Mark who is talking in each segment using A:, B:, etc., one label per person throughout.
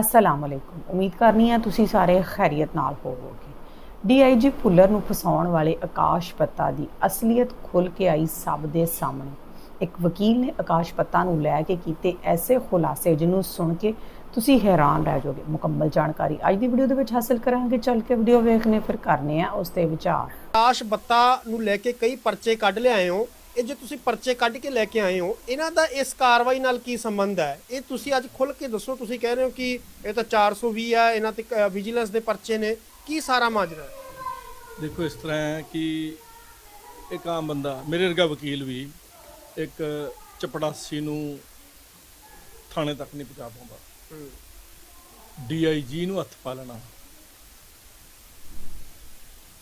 A: ਅਸਲਾਮ ਅਲੈਕੁਮ ਉਮੀਦ ਕਰਨੀ ਹੈ ਤੁਸੀਂ ਸਾਰੇ ਖੈਰੀਅਤ ਨਾਲ ਹੋਵੋਗੇ। ਡੀਆਈਜੀ ਭੁੱਲਰ ਨੂੰ ਫਸਾਉਣ ਵਾਲੇ ਆਕਾਸ਼ ਪੱਤਾ ਦੀ ਅਸਲੀਅਤ ਖੁੱਲ ਕੇ ਆਈ ਸਭ ਦੇ ਸਾਹਮਣੇ। ਇੱਕ ਵਕੀਲ ਨੇ ਆਕਾਸ਼ ਪੱਤਾ ਨੂੰ ਲੈ ਕੇ ਕੀਤੇ ਐਸੇ ਖੁਲਾਸੇ ਜਿਹਨੂੰ ਸੁਣ ਕੇ ਤੁਸੀਂ ਹੈਰਾਨ ਰਹਿ ਜਾਓਗੇ। ਮੁਕੰਮਲ ਜਾਣਕਾਰੀ ਅੱਜ ਦੀ ਵੀਡੀਓ ਦੇ ਵਿੱਚ ਹਾਸਲ ਕਰਾਂਗੇ। ਚੱਲ ਕੇ ਵੀਡੀਓ ਵੇਖਨੇ ਫਿਰ ਕਰਨੇ ਆ ਉਸ ਤੇ ਵਿਚਾਰ।
B: ਆਕਾਸ਼ ਬੱਤਾ ਨੂੰ ਲੈ ਕੇ ਕਈ ਪਰਚੇ ਕੱਢ ਲਿਆਏ ਹੋ। ਇਹ ਜੇ ਤੁਸੀਂ ਪਰਚੇ ਕੱਢ ਕੇ ਲੈ ਕੇ ਆਏ ਹੋ, ਇਹਨਾਂ ਦਾ ਇਸ ਕਾਰਵਾਈ ਨਾਲ ਕੀ ਸੰਬੰਧ ਹੈ? ਇਹ ਤੁਸੀਂ ਅੱਜ ਖੁੱਲ ਕੇ ਦੱਸੋ, ਤੁਸੀਂ ਕਹਿ ਰਹੇ ਹੋ ਕਿ ਇਹ ਤਾਂ 420 ਹੈ ਇਹਨਾਂ ਤੇ ਵਿਜੀਲੈਂਸ ਦੇ ਪਰਚੇ ਨੇ। ਕੀ ਸਾਰਾ ਮਾਜਰਾ ਹੈ?
C: ਦੇਖੋ, ਇਸ ਤਰ੍ਹਾਂ ਹੈ ਕਿ ਇੱਕ ਆਮ ਬੰਦਾ, ਮੇਰੇ ਵਰਗਾ ਵਕੀਲ ਵੀ ਇੱਕ ਚਪੜਾਸੀ ਨੂੰ ਥਾਣੇ ਤੱਕ ਨਹੀਂ ਪਹੁੰਚਾ ਪਾਉਂਦਾ। ਡੀਆਈਜੀ ਨੂੰ ਹੱਥ ਪਾ ਲੈਣਾ।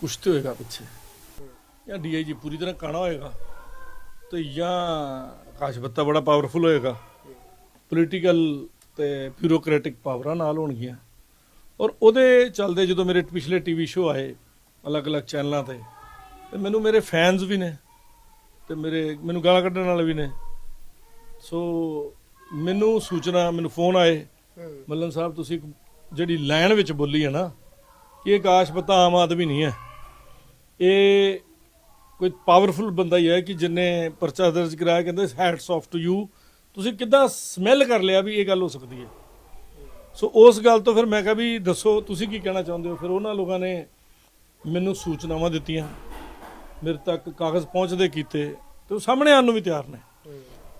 C: ਕੁਛ ਤੇ ਹੋਏਗਾ ਪਿੱਛੇ। ਜਾਂ ਡੀਆਈਜੀ ਪੂਰੀ ਤਰ੍ਹਾਂ ਕਾਣਾ ਹੋਏਗਾ। ਤੇ ਜਾਂ ਆਕਾਸ਼ ਬੱਤਾ ਬੜਾ ਪਾਵਰਫੁਲ ਹੋਏਗਾ। ਪੋਲੀਟੀਕਲ ਤੇ ਬਿਊਰੋਕ੍ਰੈਟਿਕ ਪਾਵਰਾਂ ਨਾਲ ਹੋਣਗੀਆਂ। ਔਰ ਉਹਦੇ ਚੱਲਦੇ ਜਦੋਂ ਮੇਰੇ ਪਿਛਲੇ ਟੀਵੀ ਸ਼ੋਅ ਆਏ ਅਲੱਗ-ਅਲੱਗ ਚੈਨਲਾਂ ਤੇ ਤੇ ਮੈਨੂੰ ਮੇਰੇ ਫੈਨਸ ਵੀ ਨੇ ਤੇ ਮੇਰੇ ਮੈਨੂੰ ਗਾਲਾਂ ਕੱਢਣ ਵਾਲੇ ਵੀ ਨੇ। ਸੋ ਮੈਨੂੰ ਸੂਚਨਾ ਮੈਨੂੰ ਫੋਨ ਆਏ ਮੱਲਨ ਸਾਹਿਬ ਤੁਸੀਂ ਜਿਹੜੀ ਲਾਈਨ ਵਿੱਚ ਬੋਲੀ ਹੈ ਨਾ ਕਿ ਇਹ ਆਕਾਸ਼ ਪਤਾ ਆਮ ਆਦਮੀ ਨਹੀਂ ਹੈ। ਇਹ ਕੋਈ ਪਾਵਰਫੁਲ ਬੰਦਾ ਹੀ ਹੈ ਕਿ ਜਿਨੇ ਪਰਚਾ ਦਰਜ ਕਰਾਇਆ, ਕਹਿੰਦੇ ਹੈਟਸ ਆਫ ਟੂ ਯੂ ਤੁਸੀਂ ਕਿੱਦਾਂ ਸਮੈਲ ਕਰ ਲਿਆ ਵੀ ਇਹ ਗੱਲ ਹੋ ਸਕਦੀ ਹੈ? ਸੋ ਉਸ ਗੱਲ ਤੋਂ ਫਿਰ ਮੈਂ ਕਿਹਾ ਵੀ ਦੱਸੋ, ਤੁਸੀਂ ਕੀ ਕਹਿਣਾ ਚਾਹੁੰਦੇ ਹੋ? ਫਿਰ ਉਹਨਾਂ ਲੋਕਾਂ ਨੇ ਮੈਨੂੰ ਸੂਚਨਾਵਾਂ ਦਿੱਤੀਆਂ। ਮੇਰੇ ਤੱਕ ਕਾਗਜ਼ ਪਹੁੰਚਦੇ ਕੀਤੇ ਤੇ ਉਹ ਸਾਹਮਣੇ ਆਉਣ ਨੂੰ ਵੀ ਤਿਆਰ ਨੇ।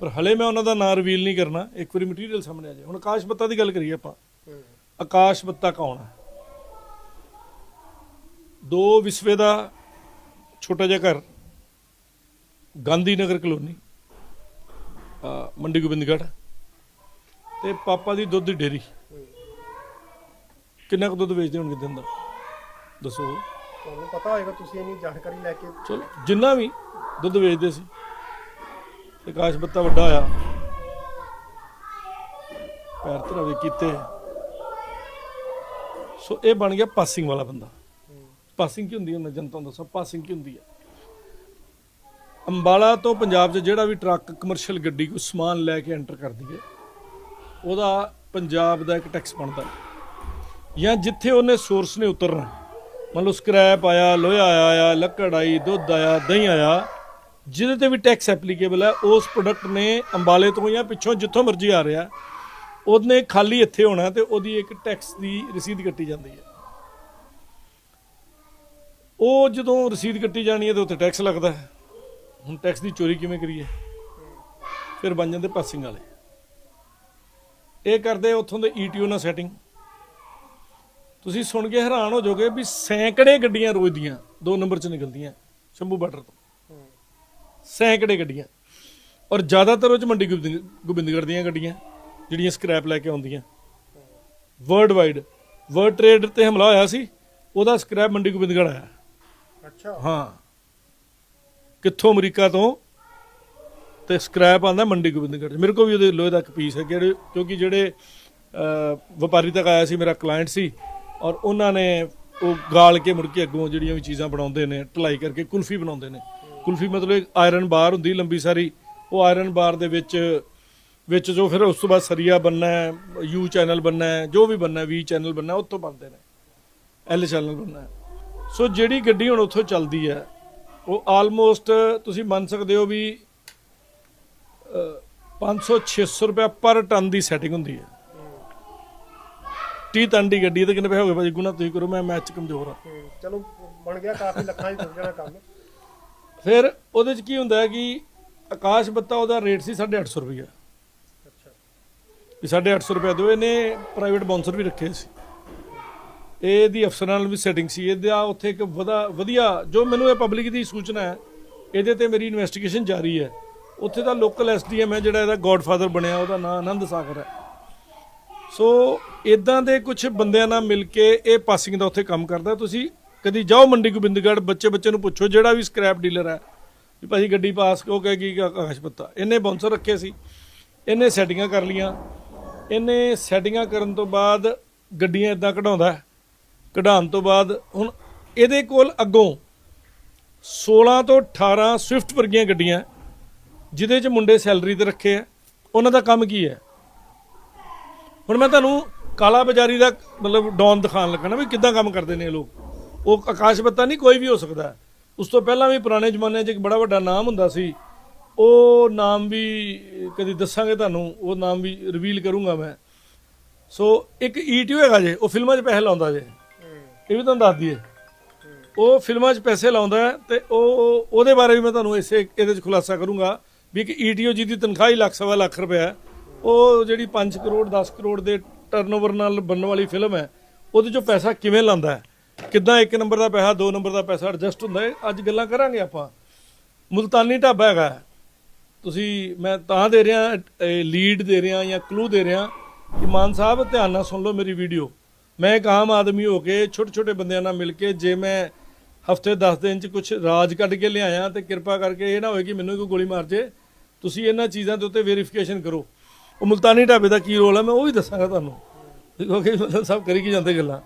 C: ਪਰ ਹਲੇ ਮੈਂ ਉਹਨਾਂ ਦਾ ਨਾਂ ਰਿਵੀਲ ਨਹੀਂ ਕਰਨਾ। ਇੱਕ ਵਾਰੀ ਮਟੀਰੀਅਲ ਸਾਹਮਣੇ ਆ ਜਾਏ। ਹੁਣ ਆਕਾਸ਼ ਬੱਤਾ ਦੀ ਗੱਲ ਕਰੀਏ ਆਪਾਂ। ਆਕਾਸ਼ ਬੱਤਾ ਕੌਣ ਹੈ? ਦੋ ਵਿਸਵੇ ਦਾ ਛੋਟਾ ਜਿਹਾ ਘਰ ਗਾਂਧੀ ਨਗਰ ਕਲੋਨੀ ਮੰਡੀ ਗੋਬਿੰਦਗੜ੍ਹ ਤੇ ਪਾਪਾ ਦੀ ਦੁੱਧ ਦੀ ਡੇਰੀ ਕਿੰਨਾ ਕੁ ਦੁੱਧ ਵੇਚਦੇ ਹੋਣਗੇ ਦਿਨ ਦਾ? ਦੱਸੋ।
B: ਤੁਹਾਨੂੰ ਪਤਾ ਹੋਏਗਾ ਤੁਸੀਂ ਇੰਨੀ ਜਾਣਕਾਰੀ ਲੈ ਕੇ
C: ਚਲੋ ਜਿੰਨਾ ਵੀ ਦੁੱਧ ਵੇਚਦੇ ਸੀ ਤੇ ਆਕਾਸ਼ ਬੱਤਾ ਵੱਡਾ ਹੋਇਆ। ਪੈਰ ਧਰਾਵੇ ਕੀਤੇ। ਸੋ ਇਹ ਬਣ ਗਿਆ ਪਾਸਿੰਗ ਵਾਲਾ ਬੰਦਾ। ਪਾਸਿੰਗ ਕੀ ਹੁੰਦੀ ਹੈ ਮੈਂ ਜਨਤਾ ਨੂੰ ਦੱਸਾਂ? ਪਾਸਿੰਗ ਕੀ ਹੁੰਦੀ ਹੈ? ਅੰਬਾਲਾ ਤੋਂ ਪੰਜਾਬ 'ਚ ਜਿਹੜਾ ਵੀ ਟਰੱਕ ਕਮਰਸ਼ੀਅਲ ਗੱਡੀ ਕੋਈ ਸਮਾਨ ਲੈ ਕੇ ਐਂਟਰ ਕਰਦੀ ਹੈ ਉਹਦਾ ਪੰਜਾਬ ਦਾ ਇੱਕ ਟੈਕਸ ਬਣਦਾ ਜਾਂ ਜਿੱਥੇ ਉਹਨੇ ਸੋਰਸ ਨੇ ਉਤਰਨਾ, ਮੰਨ ਲਓ ਸਕ੍ਰੈਪ ਆਇਆ, ਲੋਹਾ ਆਇਆ, ਲੱਕੜ ਆਈ, ਦੁੱਧ ਆਇਆ, ਦਹੀਂ ਆਇਆ, ਜਿਹਦੇ ਤੇ ਵੀ ਟੈਕਸ ਐਪਲੀਕੇਬਲ ਹੈ, ਉਸ ਪ੍ਰੋਡਕਟ ਨੇ ਅੰਬਾਲੇ ਤੋਂ ਜਾਂ ਪਿੱਛੋਂ ਜਿੱਥੋਂ ਮਰਜ਼ੀ ਆ ਰਿਹਾ, ਉਹਨੇ ਖਾਲੀ ਇੱਥੇ ਹੋਣਾ ਤੇ ਉਹਦੀ ਇੱਕ ਟੈਕਸ ਦੀ ਰਸੀਦ ਕੱਟੀ ਜਾਂਦੀ ਹੈ। ਉਹ ਜਦੋਂ ਰਸੀਦ ਕੱਟੀ ਜਾਣੀ ਹੈ ਤੇ ਉੱਤੇ ਟੈਕਸ ਲੱਗਦਾ ਹੈ। ਹੁਣ ਟੈਕਸ ਦੀ ਚੋਰੀ ਕਿਵੇਂ ਕਰੀਏ? ਫਿਰ ਬਣ ਜਾਂਦੇ ਪਾਸਿੰਗ ਵਾਲੇ। ਇਹ ਕਰਦੇ ਉੱਥੋਂ ਦੇ ਈਟੀਓ ਨਾਲ ਸੈਟਿੰਗ ਤੁਸੀਂ ਸੁਣ ਕੇ ਹੈਰਾਨ ਹੋ ਜਾਓਗੇ ਵੀ ਸੈਂਕੜੇ ਗੱਡੀਆਂ ਰੋਜ਼ ਦੀਆਂ ਦੋ ਨੰਬਰ 'ਚ ਨਿਕਲਦੀਆਂ, ਸ਼ੰਭੂ ਬਾਰਡਰ ਤੋਂ। ਸੈਂਕੜੇ ਗੱਡੀਆਂ। ਔਰ ਜ਼ਿਆਦਾਤਰ ਉਹ 'ਚ ਮੰਡੀ ਗੋਬਿੰਦ- ਗੋਬਿੰਦਗੜ੍ਹ ਦੀਆਂ ਗੱਡੀਆਂ, ਜਿਹੜੀਆਂ ਸਕ੍ਰੈਪ ਲੈ ਕੇ ਆਉਂਦੀਆਂ। ਵਰਲਡ ਵਾਈਡ ਵਰਲਡ ਟ੍ਰੇਡ ਤੇ ਹਮਲਾ ਹੋਇਆ ਸੀ, ਉਹਦਾ ਸਕ੍ਰੈਪ ਮੰਡੀ ਗੋਬਿੰਦਗੜ੍ਹ ਆਇਆ।
B: ਅੱਛਾ।
C: ਹਾਂ। ਕਿੱਥੋਂ ਅਮਰੀਕਾ ਤੋਂ? ਤੇ ਸਕ੍ਰੈਪ ਆਂਦਾ ਮੰਡੀ ਗੋਬਿੰਦਗੜ੍ਹ 'ਚ। ਮੇਰੇ ਕੋਲ ਵੀ ਉਹਦੇ ਲੋਹੇ ਦਾ ਇੱਕ ਪੀਸ ਹੈ ਜਿਹੜੇ ਕਿਉਂਕਿ ਜਿਹੜੇ ਵਪਾਰੀ ਤੱਕ ਆਇਆ ਸੀ ਮੇਰਾ ਕਲਾਇੰਟ ਸੀ। ਔਰ ਉਹਨਾਂ ਨੇ ਉਹ ਗਾਲ ਕੇ ਮੁੜ ਕੇ ਅੱਗੋਂ ਜਿਹੜੀਆਂ ਵੀ ਚੀਜ਼ਾਂ ਬਣਾਉਂਦੇ ਨੇ ਢਲਾਈ ਕਰਕੇ ਕੁਲਫੀ ਬਣਾਉਂਦੇ ਨੇ। ਕੁਲਫੀ ਮਤਲਬ ਇੱਕ ਆਇਰਨ ਬਾਰ ਹੁੰਦੀ ਲੰਬੀ ਸਾਰੀ। ਉਹ ਆਇਰਨ ਬਾਰ ਦੇ ਵਿੱਚ ਵਿੱਚ ਜੋ ਫਿਰ ਉਸ ਤੋਂ ਬਾਅਦ ਸਰੀਆ ਬੰਨਾ ਹੈ ਯੂ ਚੈਨਲ ਬੰਨਾ ਹੈ ਜੋ ਵੀ ਬੰਨਾ ਵੀ ਚੈਨਲ ਬੰਨਾ ਹੈ, ਉੱਥੋਂ ਬਣਦੇ ਨੇ। ਐਲ ਚੈਨਲ ਬੰਨਾ ਹੈ। ਸੋ ਜਿਹੜੀ ਗੱਡੀ ਹੁਣ ਉੱਥੋਂ ਚੱਲਦੀ ਹੈ ਉਹ ਆਲਮੋਸਟ ਤੁਸੀਂ ਮੰਨ ਸਕਦੇ ਹੋ ਵੀ 500 600 ਰੁਪਏ ਪਰ ਟਨ ਦੀ ਸੈਟਿੰਗ ਹੁੰਦੀ ਹੈ। 30 ਟਨ ਦੀ ਗੱਡੀ ਤੇ ਕਿੰਨੇ ਪੈਸੇ ਹੋ ਗਏ ਭਾਜੀ? ਗੁਣਾ ਤੁਸੀਂ ਕਰੋ ਮੈਂ ਮੈਚ ਕਮਜ਼ੋਰ ਆ
B: ਹੂੰ, ਚਲੋ ਬਣ ਗਿਆ ਕਾਫੀ ਲੱਖਾਂ ਹੀ ਹੋ ਜਾਣਾ ਕੰਮ।
C: ਫਿਰ ਉਹਦੇ ਚ ਕੀ ਹੁੰਦਾ ਹੈ ਕਿ ਆਕਾਸ਼ ਬੱਤਾ ਉਹਦਾ ਰੇਟ ਸੀ 850 ਰੁਪਏ
B: ਅੱਛਾ।
C: ਵੀ 850 ਰੁਪਏ ਦਿਓ ਇਹਨੇ ਪ੍ਰਾਈਵੇਟ ਬਾਉਂਸਰ ਵੀ ਰੱਖੇ ਸੀ। ਇਹਦੀ ਅਫਸਰਾਂ ਨਾਲ ਵੀ ਸੈਟਿੰਗ ਸੀ। ਇਹਦਾ ਉੱਥੇ ਇੱਕ ਵਧਾ ਵਧੀਆ, ਜੋ ਮੈਨੂੰ ਇਹ ਪਬਲਿਕ ਦੀ ਸੂਚਨਾ ਹੈ, ਇਹਦੇ ਤੇ ਮੇਰੀ ਇਨਵੈਸਟੀਗੇਸ਼ਨ ਜਾਰੀ ਹੈ। ਉੱਥੇ ਦਾ ਲੋਕਲ ਐਸਡੀਐਮ ਹੈ, ਜਿਹੜਾ ਇਹਦਾ ਗੋਡਫਾਦਰ ਬਣਿਆ, ਉਹਦਾ ਨਾਮ ਆਨੰਦ ਸਾਗਰ ਹੈ। ਸੋ ਇਦਾਂ ਦੇ ਕੁਝ ਬੰਦਿਆਂ ਨਾਲ ਮਿਲ ਕੇ ਇਹ ਪਾਸਿੰਗ ਦਾ ਉੱਥੇ ਕੰਮ ਕਰਦਾ। ਤੁਸੀਂ ਕਦੀ ਜਾਓ ਮੰਡੀ ਗੋਬਿੰਦਗੜ੍ਹ, ਬੱਚੇ ਬੱਚੇ ਨੂੰ ਪੁੱਛੋ, ਜਿਹੜਾ ਵੀ ਸਕ੍ਰੈਪ ਡੀਲਰ ਹੈ। ਵੀ ਭਾਜੀ ਗੱਡੀ ਪਾਸ ਉਹ ਕਹੇ ਕੀ ਆਕਾਸ਼ ਪੱਤਾ। ਇਹਨੇ ਬੌਂਸਰ ਰੱਖੇ ਸੀ। ਇਹਨੇ ਸੈਟਿੰਗਾਂ ਕਰ ਲੀਆਂ। ਇਹਨੇ ਸੈਟਿੰਗਾਂ ਕਰਨ ਤੋਂ ਬਾਅਦ ਗੱਡੀਆਂ ਇਦਾਂ ਕਢਾਉਂਦਾ ਕਢਾਉਣ ਤੋਂ ਬਾਅਦ ਹੁਣ ਇਹਦੇ ਕੋਲ ਅੱਗੋਂ 16 ਤੋਂ 18 ਸਵਿਫਟ ਵਰਗੀਆਂ ਗੱਡੀਆਂ, ਜਿਹਦੇ 'ਚ ਮੁੰਡੇ ਸੈਲਰੀ ਤੇ ਰੱਖੇ ਆ, ਉਹਨਾਂ ਦਾ ਕੰਮ ਕੀ ਹੈ? ਹੁਣ ਮੈਂ ਤੁਹਾਨੂੰ ਕਾਲਾ ਬਾਜ਼ਾਰੀ ਦਾ ਮਤਲਬ ਡੌਨ ਦਿਖਾਣ ਲੱਗਾ ਨਾ ਵੀ ਕਿੱਦਾਂ ਕੰਮ ਕਰਦੇ ਨੇ ਇਹ ਲੋਕ। ਉਹ ਆਕਾਸ਼ ਬੱਤਾ ਨਹੀਂ ਕੋਈ ਵੀ ਹੋ ਸਕਦਾ। ਉਸ ਤੋਂ ਪਹਿਲਾਂ ਵੀ ਪੁਰਾਣੇ ਜ਼ਮਾਨੇ 'ਚ ਇੱਕ ਬੜਾ ਵੱਡਾ ਨਾਮ ਹੁੰਦਾ ਸੀ। ਉਹ ਨਾਮ ਵੀ ਕਦੀ ਦੱਸਾਂਗੇ ਤੁਹਾਨੂੰ, ਉਹ ਨਾਮ ਵੀ ਰਿਵੀਲ ਕਰੂੰਗਾ ਮੈਂ। ਸੋ ਇੱਕ ਈਟੀਓ ਹੈਗਾ ਜੇ, ਉਹ ਫਿਲਮਾਂ 'ਚ ਪੈਸੇ ਲਾਉਂਦਾ ਜੇ। ਇਹ ਵੀ ਤੁਹਾਨੂੰ ਦੱਸ ਦਈਏ। ਉਹ ਫਿਲਮਾਂ 'ਚ ਪੈਸੇ ਲਾਉਂਦਾ ਹੈ ਤੇ ਉਹ ਉਹਦੇ ਬਾਰੇ ਵੀ ਮੈਂ ਤੁਹਾਨੂੰ ਇਸੇ ਇਹਦੇ 'ਚ ਖੁਲਾਸਾ ਕਰੂੰਗਾ ਵੀ ਇੱਕ ਈਟੀਓ ਦੀ ਤਨਖਾਹ ਹੀ ਲੱਖ ਸਵਾ ਲੱਖ ਰੁਪਏ ਉਹ ਜਿਹੜੀ 5 ਕਰੋੜ 10 ਕਰੋੜ ਦੇ ਟਰਨਓਵਰ ਨਾਲ ਬਣਨ ਵਾਲੀ ਫਿਲਮ ਹੈ, ਉਹਦੇ 'ਚੋਂ ਪੈਸਾ ਕਿਵੇਂ ਲਾਉਂਦਾ ਹੈ? ਕਿੱਦਾਂ ਇੱਕ ਨੰਬਰ ਦਾ ਪੈਸਾ, ਦੋ ਨੰਬਰ ਦਾ ਪੈਸਾ ਐਡਜਸਟ ਹੁੰਦਾ ਹੈ? ਅੱਜ ਗੱਲਾਂ ਕਰਾਂਗੇ ਆਪਾਂ। ਮੁਲਤਾਨੀ ਢਾਬਾ ਹੈਗਾ ਤੁਸੀਂ, ਮੈਂ ਤਾਂ ਦੇ ਰਿਹਾ ਲੀਡ ਦੇ ਰਿਹਾ ਜਾਂ ਕਲੂ ਦੇ ਰਿਹਾ ਕਿ ਮਾਨ ਸਾਹਿਬ, ਧਿਆਨ ਨਾਲ ਸੁਣ ਲਓ ਮੇਰੀ ਵੀਡੀਓ ਮੈਂ ਇੱਕ ਆਮ ਆਦਮੀ ਹੋ ਕੇ ਛੋਟੇ ਛੋਟੇ ਬੰਦਿਆਂ ਨਾਲ ਮਿਲ ਕੇ ਜੇ ਮੈਂ ਹਫ਼ਤੇ 10 ਦਿਨ ਚ ਕੁਝ ਰਾਜ ਕੱਢ ਕੇ ਲਿਆਇਆ ਤੇ ਕਿਰਪਾ ਕਰਕੇ ਇਹ ਨਾ ਹੋਵੇ ਕਿ ਮੈਨੂੰ ਕੋਈ ਗੋਲੀ ਮਾਰ ਜੇ, ਤੁਸੀਂ ਇਹਨਾਂ ਚੀਜ਼ਾਂ ਦੇ ਉੱਤੇ ਵੈਰੀਫਿਕੇਸ਼ਨ ਕਰੋ। ਉਹ ਮੁਲਤਾਨੀ ਢਾਬੇ ਦਾ ਕੀ ਰੋਲ ਹੈ ਮੈਂ ਉਹ ਵੀ ਦੱਸਾਂਗਾ ਤੁਹਾਨੂੰ। ਕਿਉਂਕਿ ਮਤਲਬ ਸਭ ਕਰੀ ਕੀ ਜਾਂਦੇ ਗੱਲਾਂ।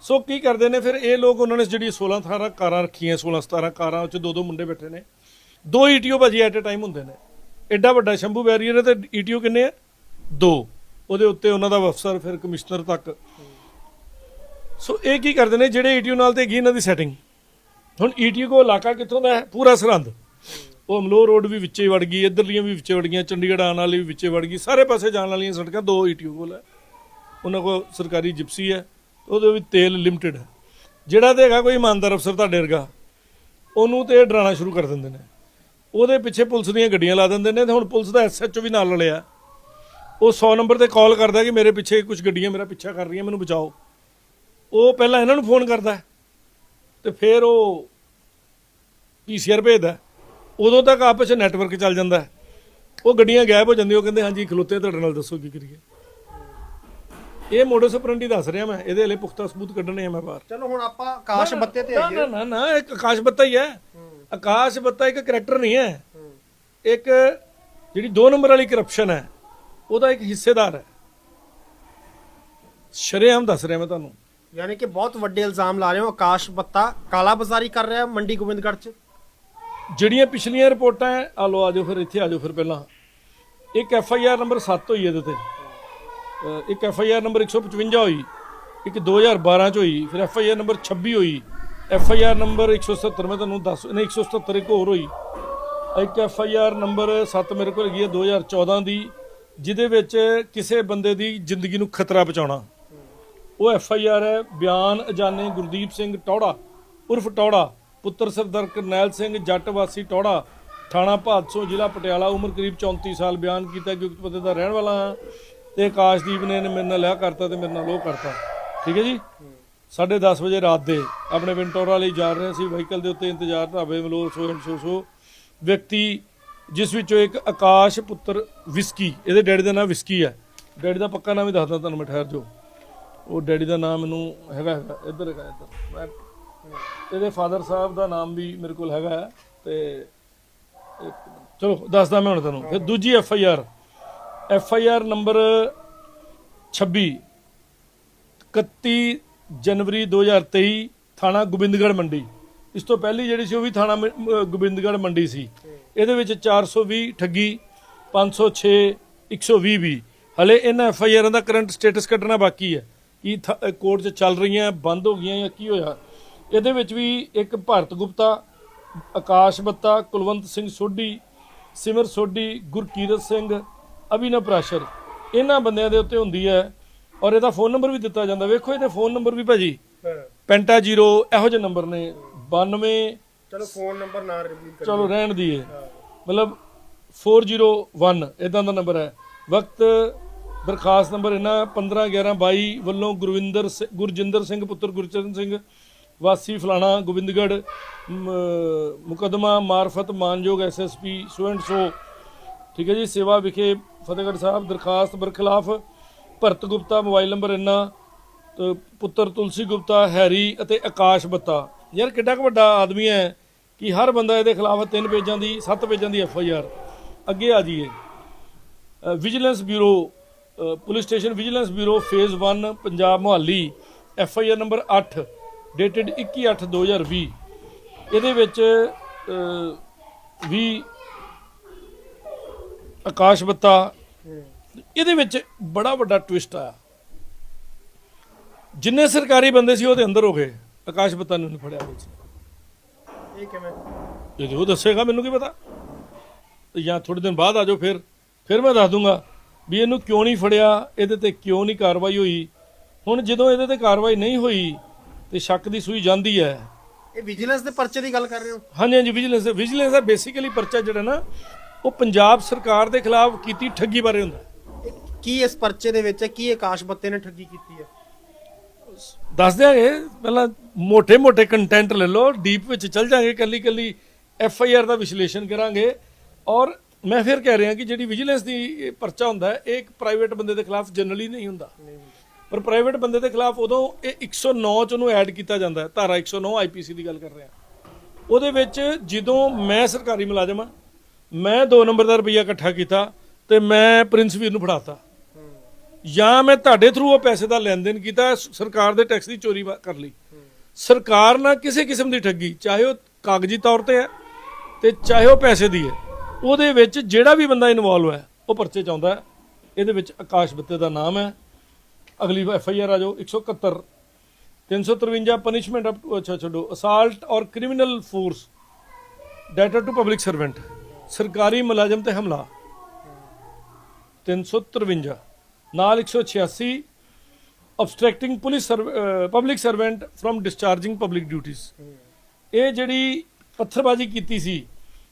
C: ਸੋ ਕੀ ਕਰਦੇ ਨੇ ਫਿਰ, ਇਹ ਲੋਕ ਉਹਨਾਂ ਨੇ ਜਿਹੜੀ 16 18 ਕਾਰਾਂ ਰੱਖੀਆਂ 16 17 ਕਾਰਾਂ ਉੱਚ ਦੋ ਦੋ ਮੁੰਡੇ ਬੈਠੇ ਨੇ। ਦੋ ਈਟੀਓ ਭਾਜੀ ਐਟ ਅ ਟਾਈਮ ਹੁੰਦੇ ਨੇ। ਐਡਾ ਵੱਡਾ ਸ਼ੰਭੂ ਬੈਰੀਅਰ ਹੈ ਤੇ ਈਟੀਓ ਕਿੰਨੇ ਆ? ਦੋ। ਉਹਦੇ ਉੱਤੇ ਉਹਨਾਂ ਦਾ ਅਫਸਰ, ਫਿਰ ਕਮਿਸ਼ਨਰ ਤੱਕ। ਸੋ ਇਹ ਕੀ ਕਰਦੇ ਨੇ, ਜਿਹੜੇ ਈਟੀਓ ਨਾਲ ਤੇ ਹੈਗੀ ਇਹਨਾਂ ਦੀ ਸੈਟਿੰਗ ਹੁਣ ਈਟੀਓ ਕੋ ਇਲਾਕਾ ਕਿੱਥੋਂ ਦਾ ਹੈ? ਪੂਰਾ ਸਰਹੰਦ। ਉਹ ਅਮਲੋਹ ਰੋਡ ਵੀ ਵਿੱਚੇ ਵੜ ਗਈ, ਇੱਧਰਲੀਆਂ ਵੀ ਵਿੱਚੇ ਵੜ ਗਈਆਂ, ਚੰਡੀਗੜ੍ਹ ਆਉਣ ਵਾਲੀ ਵੀ ਵਿੱਚੇ ਵੜ ਗਈ। ਸਾਰੇ ਪਾਸੇ ਜਾਣ ਵਾਲੀਆਂ ਸੜਕਾਂ ਦੋ ਈਟੀਓ ਕੋਲ ਹੈ। ਉਹਨਾਂ ਕੋਲ ਸਰਕਾਰੀ ਜਿਪਸੀ ਹੈ। ਉਹਦੇ ਵਿੱਚ ਤੇਲ ਲਿਮਟਿਡ ਹੈ। ਜਿਹੜਾ ਤੇ ਹੈਗਾ ਕੋਈ ਇਮਾਨਦਾਰ ਅਫਸਰ ਤੁਹਾਡੇ ਵਰਗਾ, ਉਹਨੂੰ ਤੇ ਇਹ ਡਰਾਉਣਾ ਸ਼ੁਰੂ ਕਰ ਦਿੰਦੇ ਨੇ। ਉਹਦੇ ਪਿੱਛੇ ਪੁਲਿਸ ਦੀਆਂ ਗੱਡੀਆਂ ਲਾ ਦਿੰਦੇ ਨੇ ਤੇ ਹੁਣ ਪੁਲਿਸ ਦਾ ਐਸਐਚਓ ਵੀ ਨਾਲ ਲੜਿਆ ਉਹ 100 ਨੰਬਰ ਤੇ ਕਾਲ ਕਰਦਾ ਕਿ ਮੇਰੇ ਪਿੱਛੇ ਕੁਝ ਗੱਡੀਆਂ ਮੇਰਾ ਪਿੱਛਾ ਕਰ ਰਹੀਆਂ, ਮੈਨੂੰ ਬਚਾਓ। ਉਹ ਪਹਿਲਾਂ ਇਹਨਾਂ ਨੂੰ ਫੋਨ ਕਰਦਾ ਤੇ ਫਿਰ ਉਹ ਪੀਸੀਆਰ ਭੇਜਦਾ। ਉਦੋਂ ਤੱਕ ਆਪਸ ਵਿੱਚ ਨੈਟਵਰਕ ਚੱਲ ਜਾਂਦਾ। ਉਹ ਗੱਡੀਆਂ ਗਾਇਬ ਹੋ ਜਾਂਦੀਆਂ ਉਹ ਕਹਿੰਦੇ ਹਾਂਜੀ ਖਲੋਤੇ ਤੁਹਾਡੇ ਨਾਲ ਦੱਸੋ ਕੀ ਕਰੀਏ। ਇਹ ਮੋਡਸ ਆਪਰੈਂਡੀ ਦੱਸ ਰਿਹਾ ਮੈਂ ਇਹਦੇ ਹਲੇ ਪੁਖਤਾ ਸਬੂਤ ਕੱਢਣੇ ਆ ਮੈਂ ਬਾਹਰ।
B: ਚਲੋ ਹੁਣ ਆਪਾਂ ਆਕਾਸ਼ ਬੱਤੇ ਤੇ ਆਈਏ।
C: ਨਾ ਨਾ ਨਾ ਇੱਕ ਆਕਾਸ਼ ਬੱਤਾ ਹੀ ਹੈ। ਆਕਾਸ਼ ਬੱਤਾ ਇੱਕ ਕਰੈਕਟਰ ਨਹੀਂ ਹੈ। ਇੱਕ ਜਿਹੜੀ 2 ਨੰਬਰ ਵਾਲੀ ਕਰਪਸ਼ਨ ਹੈ ਉਹਦਾ ਇੱਕ ਹਿੱਸੇਦਾਰ ਹੈ। ਸ਼ਰੇਆਮ ਦੱਸ ਰਿਹਾ ਮੈਂ ਤੁਹਾਨੂੰ।
B: ਯਾਨੀ ਕਿ ਬਹੁਤ ਵੱਡੇ ਇਲਜ਼ਾਮ ਲਾ ਰਹੇ ਹੋ, ਆਕਾਸ਼ ਬੱਤਾ, ਕਾਲਾ ਬਾਜ਼ਾਰੀ ਕਰ ਰਿਹਾ ਮੰਡੀ ਗੋਬਿੰਦਗੜ੍ਹ 'ਚ।
C: ਜਿਹੜੀਆਂ ਪਿਛਲੀਆਂ ਰਿਪੋਰਟਾਂ ਹੈ ਆ ਲੋ ਆਜੋ ਫਿਰ, ਇੱਥੇ ਆਜੋ ਫਿਰ ਪਹਿਲਾਂ। ਇੱਕ ਐਫ ਆਈ ਆਰ ਨੰਬਰ 7 ਹੋਈ ਇਹਦੇ ਤੇ। ਇੱਕ ਐਫ ਆਈ ਆਰ ਨੰਬਰ 155 ਹੋਈ, ਇੱਕ 2012 ਚ ਹੋਈ, ਫਿਰ ਐਫ ਆਈ ਆਰ ਨੰਬਰ 26 ਹੋਈ ਐਫ ਆਈ ਆਰ ਨੰਬਰ 177 ਮੈਂ ਤੁਹਾਨੂੰ ਦੱਸ, ਨਹੀਂ 177 ਇੱਕ ਹੋਰ ਹੋਈ। ਇੱਕ ਐਫ ਆਈ ਆਰ ਨੰਬਰ 7 ਮੇਰੇ ਕੋਲ ਹੈਗੀ ਹੈ 2014 ਦੀ, ਜਿਹਦੇ ਵਿੱਚ ਕਿਸੇ ਬੰਦੇ ਦੀ ਜ਼ਿੰਦਗੀ ਨੂੰ ਖਤਰਾ ਪਹੁੰਚਾਉਣਾ। ਉਹ ਐਫ ਆਈ ਆਰ ਹੈ, ਬਿਆਨ ਅਜਾਨੇ ਗੁਰਦੀਪ ਸਿੰਘ ਟੌੜਾ, ਉਰਫ ਟੌੜਾ, ਪੁੱਤਰ ਸਰਦਾਰ ਕਰਨੈਲ ਸਿੰਘ ਜੱਟ ਵਾਸੀ ਟੌੜਾ, ਥਾਣਾ ਭਾਦਸੋਂ ਜ਼ਿਲ੍ਹਾ ਪਟਿਆਲਾ, ਉਮਰ ਕਰੀਬ 34 ਸਾਲ ਬਿਆਨ ਕੀਤਾ ਕਿ ਉਕਤ ਪਤੇ ਦਾ ਰਹਿਣ ਵਾਲਾ ਹਾਂ ਤੇ ਆਕਾਸ਼ਦੀਪ ਨੇ ਇਹਨੇ ਮੇਰੇ ਨਾਲ ਲਿਆ ਕਰਤਾ ਤੇ ਮੇਰੇ ਨਾਲ ਉਹ ਕਰਤਾ। ਠੀਕ ਹੈ ਜੀ? 10:30 ਵਜੇ ਰਾਤ ਦੇ ਆਪਣੇ ਵਿੰਟੋਰਾ ਲਈ ਜਾ ਰਹੇ ਸੀ ਵਹੀਕਲ ਦੇ ਉੱਤੇ ਇੰਤਜ਼ਾਰ ਢਾਬੇ ਮਲੋ ਸੋ ਐਂਡ ਸੋ ਵਿਅਕਤੀ, ਜਿਸ ਵਿੱਚੋਂ ਇੱਕ ਆਕਾਸ਼ ਪੁੱਤਰ ਵਿਸਕੀ, ਇਹਦੇ ਡੈਡੀ ਦਾ ਨਾਮ ਵਿਸਕੀ ਹੈ। ਡੈਡੀ ਦਾ ਪੱਕਾ ਨਾਮ ਵੀ ਦੱਸਦਾ ਤੁਹਾਨੂੰ ਮੈਂ ਠਹਿਰ ਜੋ ਉਹ ਡੈਡੀ ਦਾ ਨਾਮ ਮੈਨੂੰ ਹੈਗਾ ਹੈਗਾ, ਇੱਧਰ ਹੈਗਾ, ਇੱਧਰ। ਮੈਂ ਇਹਦੇ ਫਾਦਰ ਸਾਹਿਬ ਦਾ ਨਾਮ ਵੀ ਮੇਰੇ ਕੋਲ ਹੈਗਾ ਹੈ, ਤੇ ਚਲੋ, ਦੱਸਦਾ ਮੈਂ ਹੁਣ ਤੁਹਾਨੂੰ। ਫਿਰ ਦੂਜੀ F I R. F I R number 26 31 ਜਨਵਰੀ 2023 ਥਾਣਾ ਗੋਬਿੰਦਗੜ੍ਹ ਮੰਡੀ। ਇਸ ਤੋਂ ਪਹਿਲੀ ਜਿਹੜੀ ਸੀ ਉਹ ਵੀ ਥਾਣਾ ਮ- ਗੋਬਿੰਦਗੜ੍ਹ ਮੰਡੀ ਸੀ। ਇਹਦੇ ਵਿੱਚ 420 ਠੱਗੀ 506 120 ਵੀ। ਹਲੇ ਇਹਨਾਂ ਐਫ ਆਈ ਆਰਾਂ ਦਾ ਕਰੰਟ ਸਟੇਟਸ ਕੱਢਣਾ ਬਾਕੀ ਹੈ। ਕੀ ਕੋਰਟ 'ਚ ਚੱਲ ਰਹੀਆਂ ਬੰਦ ਹੋ ਗਈਆਂ ਜਾਂ ਕੀ ਹੋਇਆ? ਇਹਦੇ ਵਿੱਚ ਵੀ ਇੱਕ ਭਾਰਤ ਗੁਪਤਾ ਆਕਾਸ਼ ਬੱਤਾ ਕੁਲਵੰਤ ਸਿੰਘ ਸੋਢੀ ਸਿਮਰ ਸੋਢੀ ਗੁਰਕੀਰਤ ਸਿੰਘ ਅਭਿਨਵ ਪ੍ਰਾਸ਼ਰ। ਇਹਨਾਂ ਬੰਦਿਆਂ ਦੇ ਉੱਤੇ ਹੁੰਦੀ ਹੈ ਔਰ ਇਹਦਾ ਫੋਨ ਨੰਬਰ ਵੀ ਦਿੱਤਾ ਜਾਂਦਾ। ਵੇਖੋ ਇਹਦੇ ਫੋਨ ਨੰਬਰ ਵੀ ਭਾਜੀ। ਪੈਂਟਾ ਜ਼ੀਰੋ ਇਹੋ ਜਿਹੇ ਨੰਬਰ ਨੇ। 92
B: ਚਲੋ ਫੋਨ ਨੰਬਰ ਨਾ ਰਿਵੀਲ ਕਰੋ
C: ਚਲੋ ਰਹਿਣ ਦੀਏ ਮਤਲਬ 401 ਇਦਾਂ ਦਾ ਨੰਬਰ ਹੈ। ਵਕਤ ਦਰਖਾਸਤ ਨੰਬਰ ਇਹਨਾਂ 15 11 22 ਵੱਲੋਂ ਗੁਰਵਿੰਦਰ ਸਿ- ਗੁਰਜਿੰਦਰ ਸਿੰਘ, ਪੁੱਤਰ ਗੁਰਚਰਨ ਸਿੰਘ, ਵਾਸੀ ਫਲਾਣਾ, ਗੋਬਿੰਦਗੜ੍ਹ, ਮ- ਮੁਕੱਦਮਾ ਮਾਰਫਤ ਮਾਨਯੋਗ ਐਸਐਸਪੀ ਸੋ ਐਂਡ ਸੋ। ਠੀਕ ਹੈ ਜੀ, ਸੇਵਾ ਵਿਖੇ ਫਤਿਹਗੜ੍ਹ ਸਾਹਿਬ ਦਰਖਾਸਤ ਬਰਖਿਲਾਫ ਭਰਤ ਗੁਪਤਾ, ਮੋਬਾਈਲ ਨੰਬਰ ਇੰਨਾ ਪੁੱਤਰ ਤੁਲਸੀ ਗੁਪਤਾ, ਹੈਰੀ ਅਤੇ ਆਕਾਸ਼ ਬੱਤਾ। ਯਾਰ ਕਿੱਡਾ ਕੁ ਵੱਡਾ ਆਦਮੀ ਹੈ ਕਿ ਹਰ ਬੰਦਾ ਇਹਦੇ ਖਿਲਾਫ ਤਿੰਨ ਪੇਜਾਂ ਦੀ, ਸੱਤ ਪੇਜਾਂ ਦੀ ਐਫ ਆਈ ਆਰ ਅੱਗੇ ਆ ਜਾਈਏ। Vigilance bureau police station vigilance bureau phase 1 Punjab Mohali F I R number 8 dated 21/8/2020 ਇਹਦੇ ਵਿੱਚ ਵੀ ਆਕਾਸ਼ ਬੱਤਾ। ਇਹਦੇ ਵਿੱਚ ਬੜਾ ਵੱਡਾ ਟਵਿਸਟ ਆਇਆ। ਜਿੰਨੇ ਸਰਕਾਰੀ ਬੰਦੇ ਸੀ ਉਹਦੇ ਅੰਦਰ ਹੋ ਗਏ। ਆਕਾਸ਼ ਬੱਤਾ ਨੂੰ ਨਹੀਂ ਫੜਿਆ ਪੁਲਿਸ
B: ਇਹ ਕਿਵੇਂ?
C: ਜੇ ਉਹ ਦੱਸੇਗਾ ਮੈਨੂੰ ਕੀ ਪਤਾ? ਜਾਂ ਥੋੜੇ ਦਿਨ ਬਾਅਦ ਆ ਜਾਓ ਫਿਰ। ਫਿਰ ਮੈਂ ਦੱਸ ਦੂੰਗਾ। ਵੀ ਇਹਨੂੰ ਕਿਉਂ ਨਹੀਂ ਫੜਿਆ? ਇਹਦੇ ਤੇ ਕਿਉਂ ਨਹੀਂ ਕਾਰਵਾਈ ਹੋਈ? ਹੁਣ ਜਦੋਂ ਇਹਦੇ ਤੇ ਕਾਰਵਾਈ ਨਹੀਂ ਹੋਈ ਤੇ ਸ਼ੱਕ ਦੀ ਸੂਈ ਜਾਂਦੀ ਹੈ।
B: ਇਹ ਵਿਜੀਲੈਂਸ ਦੇ ਪਰਚੇ ਦੀ ਗੱਲ ਕਰ ਰਹੇ ਹੋ?
C: ਹਾਂਜੀ ਹਾਂਜੀ ਵਿਜੀਲੈਂਸ ਵਿਜੀਲੈਂਸ ਦਾ ਬੇਸਿਕਲੀ ਪਰਚਾ ਜਿਹੜਾ ਨਾ ਉਹ ਪੰਜਾਬ ਸਰਕਾਰ ਦੇ ਖਿਲਾਫ ਕੀਤੀ ਠੱਗੀ ਬਾਰੇ ਹੁੰਦਾ।
B: ਕੀ ਇਸ ਪਰਚੇ ਦੇ ਵਿੱਚ ਕੀ ਆਕਾਸ਼ ਬੱਤੇ ਨੇ ਠੱਗੀ ਕੀਤੀ ਹੈ?
C: ਦੱਸ ਦਿਆਂਗੇ। ਪਹਿਲਾਂ ਮੋٹے-ਮੋٹے ਕੰਟੈਂਟ ਲੈ ਲਓ। ਡੀਪ ਵਿੱਚ ਚੱਲ ਜਾਾਂਗੇ। ਕੱਲੀ-ਕੱਲੀ ਐਫ ਆਈ ਆਰ ਦਾ ਵਿਸ਼ਲੇਸ਼ਣ ਕਰਾਂਗੇ। ਔਰ ਮੈਂ ਫਿਰ ਕਹਿ ਰਿਹਾ ਕਿ ਜਿਹੜੀ ਵਿਜੀਲੈਂਸ ਦੀ ਇਹ ਪਰਚਾ ਹੁੰਦਾ ਹੈ ਇਹ ਇੱਕ ਪ੍ਰਾਈਵੇਟ ਬੰਦੇ ਦੇ ਖਿਲਾਫ ਜਨਰਲੀ ਨਹੀਂ ਹੁੰਦਾ। ਪਰ ਪ੍ਰਾਈਵੇਟ ਬੰਦੇ ਦੇ ਖਿਲਾਫ ਉਦੋਂ ਇਹ 109 ਚ ਉਹਨੂੰ ਐਡ ਕੀਤਾ ਜਾਂਦਾ ਹੈ ਧਾਰਾ 109 ਆਈਪੀਸੀ ਦੀ ਗੱਲ ਕਰ ਰਿਹਾ। ਉਹਦੇ ਵਿੱਚ ਜਦੋਂ ਮੈਂ ਸਰਕਾਰੀ ਮੁਲਾਜ਼ਮ ਹਾਂ ਮੈਂ 2 ਨੰਬਰ ਦਾ ਰੁਪਈਆ ਇਕੱਠਾ ਕੀਤਾ ਤੇ ਮੈਂ ਪ੍ਰਿੰਸ ਵੀਰ ਨੂੰ ਫੜਾਤਾ। ਜਾਂ ਮੈਂ ਤੁਹਾਡੇ ਥਰੂ ਉਹ ਪੈਸੇ ਦਾ ਲੈਣ ਦੇਣ ਕੀਤਾ ਸਰਕਾਰ ਦੇ ਟੈਕਸ ਦੀ ਚੋਰੀ ਕਰ ਲਈ। ਸਰਕਾਰ ਨਾਲ ਕਿਸੇ ਕਿਸਮ ਦੀ ਠੱਗੀ ਚਾਹੇ ਉਹ ਕਾਗਜ਼ੀ ਤੌਰ ਤੇ ਹੈ ਤੇ ਚਾਹੇ ਉਹ ਪੈਸੇ ਦੀ ਹੈ। ਉਹਦੇ ਵਿੱਚ ਜਿਹੜਾ ਵੀ ਬੰਦਾ ਇਨਵੋਲਵ ਹੈ ਉਹ ਪਰਚੇ ਚ ਆਉਂਦਾ ਹੈ। ਇਹਦੇ ਵਿੱਚ ਆਕਾਸ਼ ਬੱਤੇ ਦਾ ਨਾਮ ਹੈ। ਅਗਲੀ ਐਫ ਆਈ ਆਰ ਆ ਜਾਓ 171 353 ਪਨਿਸ਼ਮੈਂਟ ਅਪ ਟੂ ਅੱਛਾ, ਛੱਡੋ। Assault or criminal force deter to public servant ਸਰਕਾਰੀ ਮੁਲਾਜ਼ਮ ਤੇ ਹਮਲਾ। 353 ਨਾਲ 186 obstructing police public servant from discharging public duties ਇਹ ਜਿਹੜੀ ਪੱਥਰਬਾਜ਼ੀ ਕੀਤੀ ਸੀ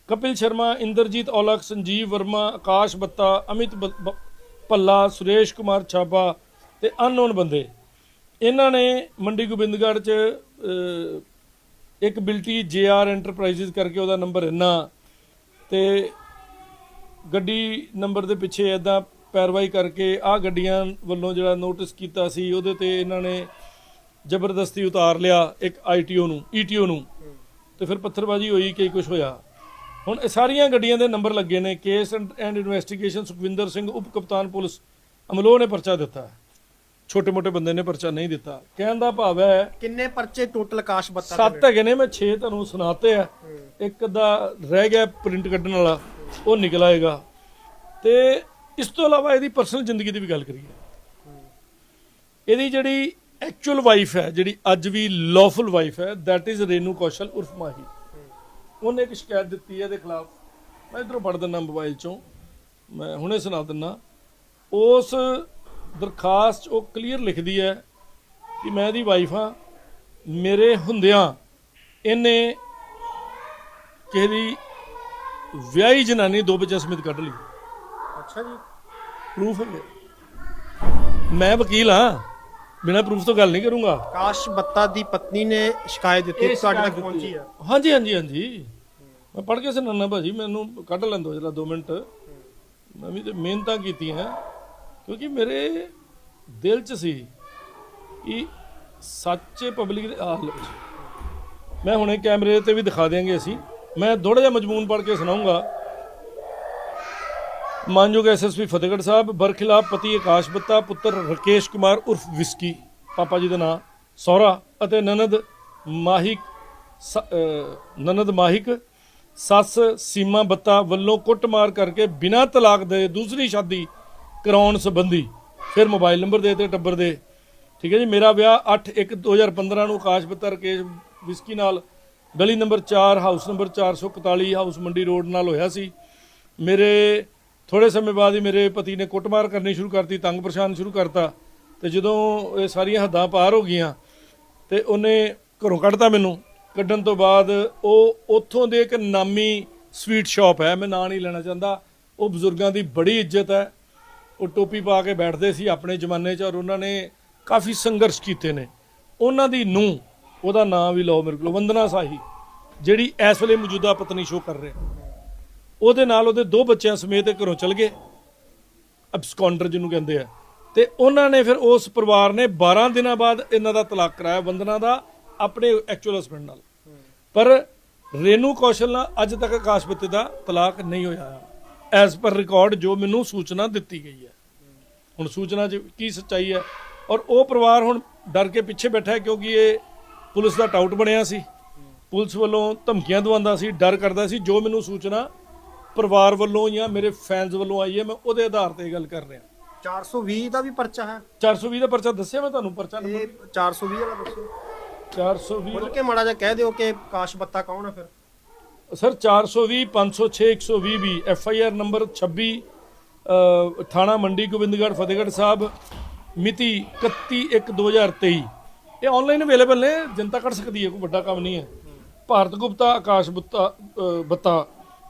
C: ਕਪਿਲ ਸ਼ਰਮਾ, ਇੰਦਰਜੀਤ ਔਲਖ, ਸੰਜੀਵ ਵਰਮਾ, ਆਕਾਸ਼ ਬੱਤਾ, ਅਮਿਤ ਬ- ਭੱਲਾ, ਸੁਰੇਸ਼ ਕੁਮਾਰ ਛਾਬਾ ਤੇ ਅਨਨੋਨ ਬੰਦੇ। ਇਹਨਾਂ ਨੇ ਮੰਡੀ ਗੋਬਿੰਦਗੜ੍ਹ ਚ ਇੱਕ ਬਿਲਟੀ ਜੇਆਰ ਐਂਟਰਪ੍ਰਾਈਜ਼ਸ ਕਰਕੇ ਉਹਦਾ ਨੰਬਰ ਇੰਨਾ ਤੇ ਗੱਡੀ ਨੰਬਰ ਦੇ ਪਿੱਛੇ ਐਦਾਂ ਪੈਰਵਾਈ ਕਰਕੇ ਆ ਗੱਡੀਆਂ ਵੱਲੋਂ ਜਿਹੜਾ ਨੋਟਿਸ ਕੀਤਾ ਸੀ, ਉਹਦੇ ਤੇ ਇਹਨਾਂ ਨੇ ਜ਼ਬਰਦਸਤੀ ਉਤਾਰ ਲਿਆ ਇੱਕ ਆਈਟੀਓ ਨੂੰ ਈਟੀਓ ਨੂੰ। ਤੇ ਫਿਰ ਪੱਥਰਬਾਜ਼ੀ ਹੋਈ ਕਈ ਕੁਝ ਹੋਇਆ? ਹੁਣ ਇਹ ਸਾਰੀਆਂ ਗੱਡੀਆਂ ਦੇ ਨੰਬਰ ਲੱਗੇ ਨੇ case and investigation Sukhwinder Singh ਉਪ ਕਪਤਾਨ ਪੁਲਿਸ ਅਮਲੋਹ ਨੇ ਪਰਚਾ ਦਿੱਤਾ ਛੋਟੇ ਮੋਟੇ ਬੰਦੇ ਨੇ ਪਰਚਾ ਨਹੀਂ ਦਿੱਤਾ। ਕਹਿਣ ਦਾ ਭਾਵ ਹੈ
B: ਕਿੰਨੇ ਪਰਚੇ ਟੋਟਲ ਆਕਾਸ਼ ਬੱਤਾ
C: ਸੱਤ ਹੈਗੇ ਨੇ ਮੈਂ 6 ਤੁਹਾਨੂੰ ਸੁਣਾਤੇ ਆ। ਇੱਕ ਦਾ ਰਹਿ ਗਿਆ ਪ੍ਰਿੰਟ ਕੱਢਣ ਵਾਲਾ ਉਹ ਨਿਕਲ ਆਏਗਾ। ਤੇ ਇਸ ਤੋਂ ਇਲਾਵਾ ਇਹਦੀ ਪਰਸਨਲ ਜ਼ਿੰਦਗੀ ਦੀ ਵੀ ਗੱਲ ਕਰੀਏ। ਇਹਦੀ ਜਿਹੜੀ ਐਕਚੁਅਲ ਵਾਈਫ ਹੈ ਜਿਹੜੀ ਅੱਜ ਵੀ ਲawful ਵਾਈਫ ਹੈ that is ਰੇਨੂ ਕੌਸ਼ਲ ਉਰਫ ਮਾਹੀ। ਉਹਨੇ ਇੱਕ ਸ਼ਿਕਾਇਤ ਦਿੱਤੀ ਹੈ ਇਹਦੇ ਖਿਲਾਫ। ਮੈਂ ਇਧਰੋਂ ਪੜ ਦਿੰਦਾ ਮੋਬਾਈਲ ਚੋਂ। ਮੈਂ ਹੁਣੇ ਸੁਣਾ ਦਿੰਦਾ। ਉਸ ਦਰਖਾਸਤ 'ਚ ਉਹ ਕਲੀਅਰ ਲਿਖਦੀ ਹੈ ਕਿ ਮੈਂ ਇਹਦੀ ਵਾਈਫ ਹਾਂ। ਮੇਰੇ ਹੁੰਦਿਆਂ ਇਹਨੇ ਕਿਸੇ ਦੀ ਵਿਆਹੀ ਜਨਾਨੀ ਦੋ ਬੱਚਿਆਂ ਸਮੇਤ ਕੱਢ ਲਈ।
B: ਅੱਛਾ ਜੀ।
C: ਪ੍ਰੂਫ ਹੈ। ਮੈਂ ਵਕੀਲ ਹਾਂ। ਬਿਨਾਂ ਪ੍ਰੂਫ ਤੋਂ ਗੱਲ ਨਹੀਂ ਕਰੂੰਗਾ।
B: ਆਕਾਸ਼ ਬੱਤਾ ਦੀ ਪਤਨੀ ਨੇ ਸ਼ਿਕਾਇਤ ਦਿੱਤੀ ਤੁਹਾਡੇ ਤੱਕ ਪਹੁੰਚੀ ਹੈ।
C: ਹਾਂਜੀ ਹਾਂਜੀ ਹਾਂਜੀ। ਮੈਂ ਪੜ੍ਹ ਕੇ ਸੁਣਾਉਣਾ ਭਾਜੀ ਮੈਨੂੰ ਕੱਢ ਲੈਣ ਦਿਓ ਜਰਾ 2 ਮਿੰਟ। ਮੈਂ ਵੀ ਤੇ ਮਿਹਨਤਾਂ ਕੀਤੀਆਂ ਕਿਉਂਕਿ ਮੇਰੇ ਦਿਲ 'ਚ ਸੀ ਕਿ ਸੱਚ ਪਬਲਿਕ ਦੇ ਹਾਲ ਮੈਂ ਹੁਣੇ ਕੈਮਰੇ ਤੇ ਵੀ ਦਿਖਾ ਦਿਆਂਗੇ ਅਸੀਂ। ਮੈਂ ਥੋੜਾ ਜਿਹਾ ਮਜਮੂਨ ਪੜ੍ਹ ਕੇ ਸੁਣਾਉਂਗਾ। ਮਾਨਯੋਗ ਐਸਐਸਪੀ ਫਤਿਹਗੜ੍ਹ ਸਾਹਿਬ, ਬਰਖਿਲਾਫ ਪਤੀ ਆਕਾਸ਼ ਬੱਤਾ ਪੁੱਤਰ ਰਕੇਸ਼ ਕੁਮਾਰ ਉਰਫ ਵਿਸਕੀ। ਪਾਪਾ ਜੀ ਦਾ ਨਾਮ ਸੌਰਾ ਅਤੇ ਨਨਦ ਮਾਹਿਕ ਸ- ਨਨਦ ਮਾਹਿਕ, ਸੱਸ ਸੀਮਾ ਬੱਤਾ ਵੱਲੋਂ ਕੁੱਟਮਾਰ ਕਰਕੇ ਬਿਨਾਂ ਤਲਾਕ ਦੇ ਦੂਸਰੀ ਸ਼ਾਦੀ ਕਰਾਉਣ ਸੰਬੰਧੀ ਫਿਰ ਮੋਬਾਈਲ ਨੰਬਰ ਦੇ ਤੇ ਟੱਬਰ ਦੇ। ਠੀਕ ਹੈ ਜੀ, ਮੇਰਾ ਵਿਆਹ 8/1/2015 ਨੂੰ ਆਕਾਸ਼ ਬੱਤਾ, ਰਕੇਸ਼ ਵਿਸਕੀ ਨਾਲ ਗਲੀ number 4 house number 441 house Mandi road ਨਾਲ ਹੋਇਆ ਸੀ। ਮੇਰੇ ਥੋੜੇ ਸਮੇਂ ਬਾਅਦ ਹੀ ਮੇਰੇ ਪਤੀ ਨੇ ਕੁੱਟਮਾਰ ਕਰਨੀ ਸ਼ੁਰੂ ਕਰਤੀ, ਤੰਗ ਪਰੇਸ਼ਾਨ ਸ਼ੁਰੂ ਕਰਤਾ। ਤੇ ਜਦੋਂ ਇਹ ਸਾਰੀਆਂ ਹੱਦਾਂ ਪਾਰ ਹੋ ਗਈਆਂ ਤੇ ਉਹਨੇ ਘਰੋਂ ਕੱਢਤਾ ਮੈਨੂੰ। ਕੱਢਣ ਤੋਂ ਬਾਅਦ ਉਹ ਉੱਥੋਂ ਦੇ ਇੱਕ ਨਾਮੀ ਸਵੀਟ ਸ਼ਾਪ ਹੈ, ਮੈਂ ਨਾਂ ਨਹੀਂ ਲੈਣਾ ਚਾਹੁੰਦਾ। ਉਹ ਬਜ਼ੁਰਗਾਂ ਦੀ ਬੜੀ ਇੱਜ਼ਤ ਹੈ। ਉਹ ਟੋਪੀ ਪਾ ਕੇ ਬੈਠਦੇ ਸੀ ਆਪਣੇ ਜ਼ਮਾਨੇ 'ਚ ਔਰ ਉਹਨਾਂ ਨੇ ਕਾਫੀ ਸੰਘਰਸ਼ ਕੀਤੇ ਨੇ। ਉਹਨਾਂ ਦੀ ਨੂੰ ਉਹਦਾ ਨਾਂ ਵੀ ਲਓ ਮੇਰੇ ਕੋਲ, ਵੰਦਨਾ ਸਾਹੀ, ਜਿਹੜੀ ਇਸ ਵੇਲੇ ਮੌਜੂਦਾ ਪਤਨੀ ਸ਼ੋ ਕਰ ਰਿਹਾ। ਉਹਦੇ ਨਾਲ ਉਹਦੇ ਦੋ ਬੱਚਿਆਂ ਸਮੇਤ ਘਰੋਂ ਚਲ ਗਏ। ਅਬਸਕੌਂਡਰ ਜਿਹਨੂੰ ਕਹਿੰਦੇ ਆ। ਤੇ ਉਹਨਾਂ ਨੇ ਫਿਰ ਉਸ ਪਰਿਵਾਰ ਨੇ 12 ਦਿਨਾਂ ਬਾਅਦ ਇਹਨਾਂ ਦਾ ਤਲਾਕ ਕਰਾਇਆ ਵੰਦਨਾ ਦਾ, ਆਪਣੇ ਐਕਚੁਅਲ ਹਸਬੰਡ ਨਾਲ। ਪਰ ਰੇਨੂ ਕੌਸ਼ਲ ਨਾਲ ਅੱਜ ਤੱਕ ਆਕਾਸ਼ ਬੱਤੇ ਦਾ ਤਲਾਕ ਨਹੀਂ ਹੋਇਆ। ਐਜ਼ ਪਰ ਰਿਕਾਰਡ ਜੋ ਮੈਨੂੰ ਸੂਚਨਾ ਦਿੱਤੀ ਗਈ ਹੈ। ਹੁਣ ਸੂਚਨਾ 'ਚ ਕੀ ਸੱਚਾਈ ਹੈ। ਔਰ ਉਹ ਪਰਿਵਾਰ ਹੁਣ ਡਰ ਕੇ ਪਿੱਛੇ ਬੈਠਾ ਹੈ ਕਿਉਂਕਿ ਇਹ ਪੁਲਿਸ ਦਾ ਟਾਊਟ ਬਣਿਆ ਸੀ। ਪੁਲਿਸ ਵੱਲੋਂ ਧਮਕੀਆਂ ਦਵਾਉਂਦਾ ਸੀ, ਡਰ ਕਰਦਾ ਸੀ। ਜੋ ਮੈਨੂੰ ਸੂਚਨਾ ਪਰਿਵਾਰ ਵੱਲੋਂ ਜਾਂ ਮੇਰੇ ਫੈਨਸ ਵੱਲੋਂ ਆਈ ਹੈ ਮੈਂ ਉਹਦੇ ਆਧਾਰ ਤੇ ਇਹ ਗੱਲ ਕਰ ਰਿਹਾ।
B: 420 ਦਾ ਵੀ ਪਰਚਾ ਹੈ।
C: 420 ਦਾ ਪਰਚਾ ਦੱਸਿਆ ਮੈਂ ਤੁਹਾਨੂੰ ਪਰਚਾ ਨੰਬਰ?
B: ਇਹ 420 ਵਾਲਾ ਦੱਸੋ।
C: 420
B: ਖੁੱਲ ਕੇ ਮਾੜਾ ਜਿਹਾ ਕਹਿ ਦਿਓ ਕਿ ਕਾਸ਼ ਬੱਤਾ ਕੌਣ ਹੈ ਫਿਰ।
C: Sir 420 506 120 we. F I R number 26 ਅ, ਥਾਣਾ ਮੰਡੀ ਗੋਬਿੰਦਗੜ੍ਹ ਫਤਿਹਗੜ੍ਹ ਸਾਹਿਬ ਮਿਤੀ 31/1/2023 ਇਹ ਆਨਲਾਈਨ ਅਵੇਲੇਬਲ ਨੇ ਜਨਤਾ ਕਰ ਸਕਦੀ ਹੈ ਕੋਈ ਵੱਡਾ ਕੰਮ ਨਹੀਂ ਹੈ। ਭਾਰਤ ਗੁਪਤਾ ਆਕਾਸ਼ ਬੁੱਤਾ ਅ, ਬੱਤਾ।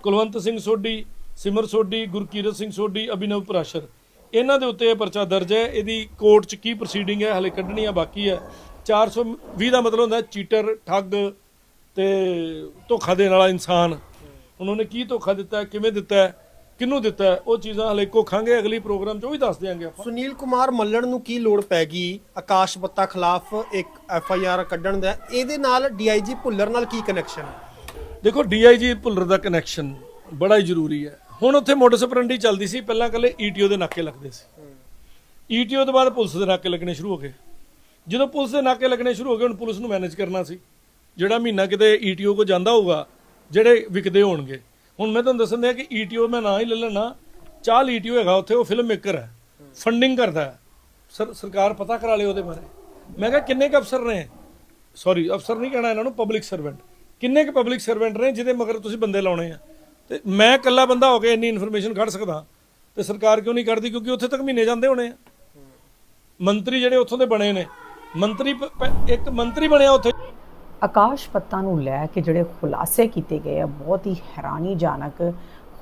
C: ਕੁਲਵੰਤ ਸਿੰਘ ਸੋਢੀ ਸਿਮਰ ਸੋਢੀ ਗੁਰਕੀਰਤ ਸਿੰਘ ਸੋਢੀ ਅਭਿਨਵ ਪ੍ਰਾਸ਼ਰ। ਇਹਨਾਂ ਦੇ ਉੱਤੇ ਇਹ ਪਰਚਾ ਦਰਜ ਹੈ। ਇਹਦੀ ਕੋਰਟ 'ਚ ਕੀ ਪ੍ਰੋਸੀਡਿੰਗ ਹੈ ਹਲੇ ਕੱਢਣੀ ਆ ਬਾਕੀ ਹੈ। 420 ਦਾ ਮਤਲਬ ਹੁੰਦਾ ਚੀਟਰ ਠੱਗ ਤੇ ਧੋਖਾ ਦੇਣ ਵਾਲਾ ਇਨਸਾਨ। ਉਹਨਾਂ ਨੇ ਕੀ ਧੋਖਾ ਦਿੱਤਾ ਕਿਵੇਂ ਦਿੱਤਾ ਹੈ, ਕਿਹਨੂੰ ਦਿੱਤਾ ਉਹ ਚੀਜ਼ਾਂ ਹਲੇ ਕੋਖਾਂਗੇ ਅਗਲੀ ਪ੍ਰੋਗਰਾਮ 'ਚ ਉਹ ਵੀ ਦੱਸ ਦਿਆਂਗੇ ਆਪਾਂ।
B: ਸੁਨੀਲ ਕੁਮਾਰ ਮੱਲਣ ਨੂੰ ਕੀ ਲੋੜ ਪੈ ਗਈ? ਆਕਾਸ਼ ਬੱਤਾ ਖਿਲਾਫ ਇੱਕ ਐਫ ਆਈ ਆਰ ਕੱਢਣ ਦਾ। ਇਹਦੇ ਨਾਲ ਡੀਆਈਜੀ ਭੁੱਲਰ ਨਾਲ ਕੀ ਕਨੈਕਸ਼ਨ ਹੈ
C: ਦੇਖੋ ਡੀਆਈਜੀ ਭੁੱਲਰ ਦਾ ਕਨੈਕਸ਼ਨ ਬੜਾ ਹੀ ਜ਼ਰੂਰੀ ਹੈ। ਹੁਣ ਉੱਥੇ ਮੋਟਰ ਸਪਰੰਡੀ ਚੱਲਦੀ ਸੀ, ਪਹਿਲਾਂ ਕੱਲੇ ਈਟੀਓ ਦੇ ਨਾਕੇ ਲੱਗਦੇ ਸੀ। ਈਟੀਓ ਤੋਂ ਬਾਅਦ ਪੁਲਿਸ ਦੇ ਨਾਕੇ ਲੱਗਣੇ ਸ਼ੁਰੂ ਹੋ ਗਏ। ਜਦੋਂ ਪੁਲਿਸ ਦੇ ਨਾਕੇ ਲੱਗਣੇ ਸ਼ੁਰੂ ਹੋ ਗਏ, ਹੁਣ ਪੁਲਿਸ ਨੂੰ ਮੈਨੇਜ ਕਰਨਾ ਸੀ। ਜਿਹੜਾ ਮਹੀਨਾ ਕਿਤੇ ਈਟੀਓ ਕੋ ਜਾਂਦਾ ਹੋਊਗਾ, ਜਿਹੜੇ ਵਿਕਦੇ ਹੋਣਗੇ। ਹੁਣ ਮੈਂ ਤੁਹਾਨੂੰ ਦੱਸਣ ਦਿਆਂ ਕਿ ਈਟੀਓ ਮੈਂ ਨਾ ਹੀ ਲੈ ਲੈਣਾ ਚਾਲ ਈਟੀਓ ਹੈਗਾ ਉੱਥੇ, ਉਹ ਫਿਲਮ ਮੇਕਰ ਹੈ ਫੰਡਿੰਗ ਕਰਦਾ ਸਰ, ਸਰਕਾਰ ਪਤਾ ਕਰਾ ਲਿਓ ਉਹਦੇ ਬਾਰੇ। ਮੈਂ ਕਿਹਾ, ਕਿੰਨੇ ਕੁ ਅਫਸਰ ਨੇ? ਸੌਰੀ ਅਫਸਰ ਨਹੀਂ ਕਹਿਣਾ ਇਹਨਾਂ ਨੂੰ ਪਬਲਿਕ ਸਰਵੈਂਟ ਕਿੰਨੇ ਕੁ ਪਬਲਿਕ ਸਰਵੈਂਟ ਨੇ ਜਿਹਦੇ ਮਗਰ ਤੁਸੀਂ ਬੰਦੇ ਲਾਉਣੇ ਆ? ਤੇ ਮੈਂ ਇਕੱਲਾ ਬੰਦਾ ਹੋ ਕੇ ਇੰਨੀ ਇਨਫੋਰਮੇਸ਼ਨ ਕੱਢ ਸਕਦਾ। ਤੇ ਸਰਕਾਰ ਕਿਉਂ ਨਹੀਂ ਕੱਢਦੀ? ਕਿਉਂਕਿ ਉੱਥੇ ਤੱਕ ਮਹੀਨੇ ਜਾਂਦੇ ਹੋਣੇ ਆ। ਮੰਤਰੀ ਜਿਹੜੇ ਉੱਥੋਂ ਦੇ ਬਣੇ ਨੇ। ਮੰਤਰੀ ਇੱਕ ਮੰਤਰੀ ਬਣਿਆ ਉੱਥੇ।
A: ਆਕਾਸ਼ ਪੱਤਾ ਨੂੰ ਲੈ ਕੇ ਜਿਹੜੇ ਖੁਲਾਸੇ ਕੀਤੇ ਗਏ ਆ ਬਹੁਤ ਹੀ ਹੈਰਾਨੀਜਨਕ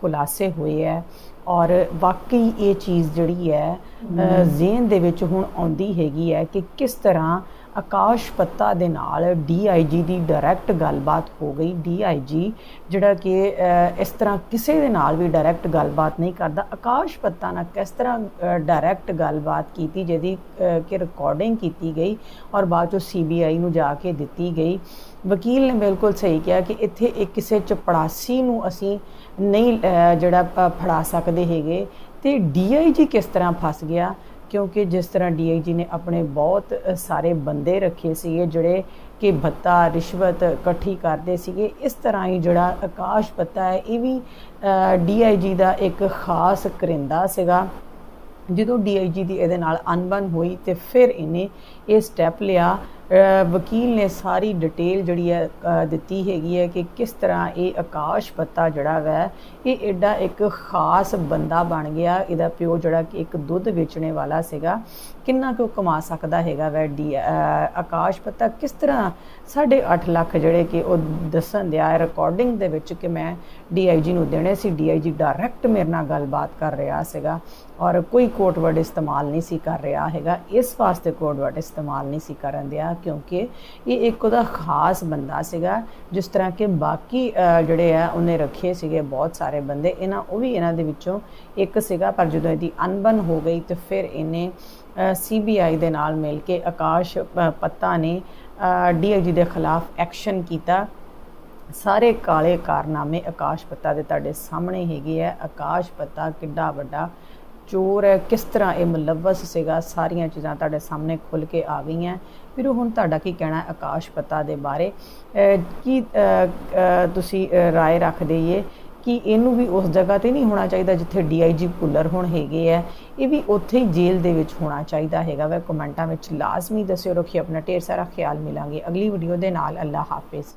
A: ਖੁਲਾਸੇ ਹੋਏ ਆ। ਔਰ ਵਾਕਈ ਇਹ ਚੀਜ਼ ਜਿਹੜੀ ਹੈ ਅ, ਜ਼ਿਹਨ ਦੇ ਵਿੱਚ ਹੁਣ ਆਉਂਦੀ ਹੈਗੀ ਹੈ ਕਿ ਕਿਸ ਤਰ੍ਹਾਂ ਆਕਾਸ਼ ਪੱਤਾ ਦੇ ਨਾਲ ਡੀਆਈਜੀ ਦੀ ਡਾਇਰੈਕਟ ਗੱਲਬਾਤ ਹੋ ਗਈ। ਡੀਆਈਜੀ ਜਿਹੜਾ ਕਿ ਇਸ ਤਰ੍ਹਾਂ ਕਿਸੇ ਦੇ ਨਾਲ ਵੀ ਡਾਇਰੈਕਟ ਗੱਲਬਾਤ ਨਹੀਂ ਕਰਦਾ। ਆਕਾਸ਼ ਪੱਤਾ ਨਾਲ ਕਿਸ ਤਰ੍ਹਾਂ ਡਾਇਰੈਕਟ ਗੱਲਬਾਤ ਕੀਤੀ ਜਿਹਦੀ ਕਿ ਰਿਕਾਰਡਿੰਗ ਕੀਤੀ ਗਈ ਔਰ ਬਾਅਦ ਚੋਂ ਸੀਬੀਆਈ ਨੂੰ ਜਾ ਕੇ ਦਿੱਤੀ ਗਈ। ਵਕੀਲ ਨੇ ਬਿਲਕੁਲ ਸਹੀ ਕਿਹਾ ਕਿ ਇੱਥੇ ਇੱਕ ਕਿਸੇ ਚਪੜਾਸੀ ਨੂੰ ਅਸੀਂ ਨਹੀਂ ਜਿਹੜਾ ਫੜਾ ਸਕਦੇ ਹੈਗੇ। ਤੇ ਡੀਆਈਜੀ ਕਿਸ ਤਰ੍ਹਾਂ ਫਸ ਗਿਆ? ਕਿਉਂਕਿ ਜਿਸ ਤਰ੍ਹਾਂ ਡੀਆਈਜੀ ਨੇ ਆਪਣੇ ਬਹੁਤ ਸਾਰੇ ਬੰਦੇ ਰੱਖੇ ਸੀਗੇ ਜਿਹੜੇ ਕਿ ਭੱਤਾ, ਰਿਸ਼ਵਤ ਇਕੱਠੀ ਕਰਦੇ ਸੀਗੇ, ਇਸ ਤਰ੍ਹਾਂ ਹੀ ਜਿਹੜਾ ਆਕਾਸ਼ ਪਤਾ ਹੈ, ਇਹ ਵੀ ਡੀਆਈਜੀ ਦਾ ਇੱਕ ਖਾਸ ਕਰਿੰਦਾ ਸੀਗਾ। ਜਦੋਂ ਡੀਆਈਜੀ ਦੀ ਇਹਦੇ ਨਾਲ ਅਨਬਨ ਹੋਈ ਤੇ ਫਿਰ ਇਹਨੇ ਇਹ ਸਟੈਪ ਲਿਆ। ਵਕੀਲ ਨੇ ਸਾਰੀ ਡਿਟੇਲ ਜਿਹੜੀ ਹੈ ਦਿੱਤੀ ਹੈਗੀ ਹੈ ਕਿ ਕਿਸ ਤਰ੍ਹਾਂ ਇਹ ਆਕਾਸ਼ ਪੱਤਾ ਜਿਹੜਾ ਵੈ ਇਹ ਐਡਾ ਇੱਕ ਖਾਸ ਬੰਦਾ ਬਣ ਗਿਆ, ਇਹਦਾ ਪਿਓ ਜਿਹੜਾ ਕਿ ਇੱਕ ਦੁੱਧ ਵੇਚਣੇ ਵਾਲਾ ਸੀਗਾ। ਕਿੰਨਾ ਕੁ ਕਮਾ ਸਕਦਾ ਹੈਗਾ ਵੈ? ਡੀ ਆਕਾਸ਼ ਪੱਤਾ ਕਿਸ ਤਰ੍ਹਾਂ 8.5 ਲੱਖ ਜਿਹੜੇ ਕਿ ਉਹ ਦੱਸਣ ਦਿਆ ਰਿਕਾਰਡਿੰਗ ਦੇ ਵਿੱਚ ਕਿ ਮੈਂ ਡੀਆਈਜੀ ਨੂੰ ਦੇਣੇ ਸੀ। ਡੀਆਈਜੀ ਡਾਇਰੈਕਟ ਮੇਰੇ ਨਾਲ ਗੱਲਬਾਤ ਕਰ ਰਿਹਾ ਸੀਗਾ ਔਰ ਕੋਈ ਕੋਡ ਵਰਡ ਇਸਤੇਮਾਲ ਨਹੀਂ ਸੀ ਕਰ ਰਿਹਾ ਹੈਗਾ। ਇਸ ਵਾਸਤੇ ਕੋਡ ਵਰਡ ਇਸਤੇਮਾਲ ਨਹੀਂ ਸੀ ਕਰਨ ਦਿਆ ਕਿਉਂਕਿ ਇਹ ਇੱਕ ਉਹਦਾ ਖਾਸ ਬੰਦਾ ਸੀਗਾ, ਜਿਸ ਤਰ੍ਹਾਂ ਕਿ ਬਾਕੀ ਜਿਹੜੇ ਆ ਉਹਨੇ ਰੱਖੇ ਸੀਗੇ ਬਹੁਤ ਸਾਰੇ। ਬੰਦੇ ਇਹਨਾਂ ਉਹ ਵੀ ਇਹਨਾਂ ਦੇ ਵਿੱਚੋਂ ਇੱਕ ਸੀਗਾ ਪਰ ਜਦੋਂ ਇਹਦੀ ਅਨਬਨ ਹੋ ਗਈ ਤੇ ਫਿਰ ਇਹਨੇ ਸੀਬੀਆਈ ਦੇ ਨਾਲ ਮਿਲ ਕੇ ਆਕਾਸ਼ ਅ, ਪੱਤਾ ਨੇ ਡੀਆਈਜੀ ਦੇ ਖਿਲਾਫ ਐਕਸ਼ਨ ਕੀਤਾ। ਸਾਰੇ ਕਾਲੇ ਕਾਰਨਾਮੇ ਆਕਾਸ਼ ਪੱਤਾ ਦੇ ਤੁਹਾਡੇ ਸਾਹਮਣੇ ਹੈਗੇ ਆ। ਆਕਾਸ਼ ਪੱਤਾ ਕਿੱਡਾ ਵੱਡਾ ਚੋਰ ਹੈ ਕਿਸ ਤਰ੍ਹਾਂ ਇਹ ਮੁਲਵਸ ਸੀਗਾ ਸਾਰੀਆਂ ਚੀਜ਼ਾਂ ਤੁਹਾਡੇ ਸਾਹਮਣੇ ਖੁੱਲ ਕੇ ਆ ਗਈਆਂ। ਫਿਰ ਹੁਣ ਤੁਹਾਡਾ ਕੀ ਕਹਿਣਾ ਹੈ ਆਕਾਸ਼ ਪਤਾ ਦੇ ਬਾਰੇ? ਅਹ ਕੀ ਤੁਸੀਂ ਅਹ, ਰਾਏ ਰੱਖਦੇ ਇਹ ਕਿ ਇਹਨੂੰ ਵੀ ਉਸ ਜਗ੍ਹਾ ਤੇ ਨਹੀਂ ਹੋਣਾ ਚਾਹੀਦਾ ਜਿੱਥੇ ਡੀਆਈਜੀ ਭੁੱਲਰ ਹੁਣ ਹੈਗੇ ਆ। ਇਹ ਵੀ ਉੱਥੇ ਹੀ ਜੇਲ੍ਹ ਦੇ ਵਿੱਚ ਹੋਣਾ ਚਾਹੀਦਾ ਹੈਗਾ ਵਾ। ਕਮੈਂਟਾਂ ਵਿੱਚ ਲਾਜ਼ਮੀ ਦੱਸਿਓ। ਰੱਖਿਓ ਆਪਣਾ ਢੇਰ ਸਾਰਾ ਖਿਆਲ ਮਿਲਾਂਗੇ। ਅਗਲੀ ਵੀਡੀਓ ਦੇ ਨਾਲ ਅੱਲਾ ਹਾਫਿਜ਼।